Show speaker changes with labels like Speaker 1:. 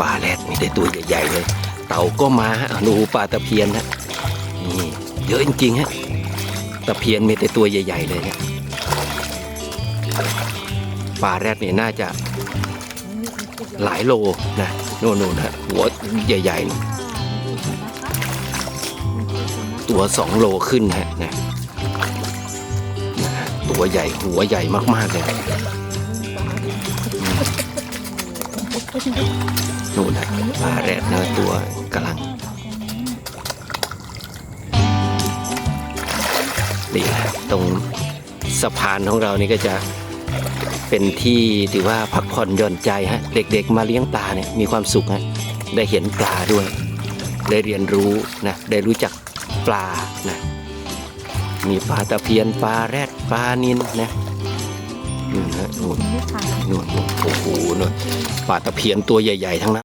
Speaker 1: ปลาแรดมีแต่ตัวใหญ่ๆเลย เต่าก็มาฮะดูปลาตะเพียนฮะนี่เยอะจริงๆฮะตะเพียนมีแต่ตัวใหญ่ ๆ เลยเนี่ยปลาแรดเนี่ยน่าจะหลายโลนะโน่นๆฮะหัวใหญ่ๆ ตัวสองโลขึ้นฮะนะนะฮะตัวใหญ่หัวใหญ่มากๆเลย นู่นนะปลาแรดนะตัวกำลังนี่แหละตรงสะพานของเรานี่ก็จะเป็นที่ถือว่าพักผ่อนหย่อนใจฮะ เด็กๆมาเลี้ยงปลาเนี่ยมีความสุขฮะได้เห็นปลาด้วย ได้เรียนรู้นะได้รู้จักปลานะมีปลาตะเพียนปลาแรดปลานินนะ นู่นฮะนู่นนู่นนู่นโอ้โหนู่นปลาตะเพียนตัวใหญ่ ๆ ทั้งนั้น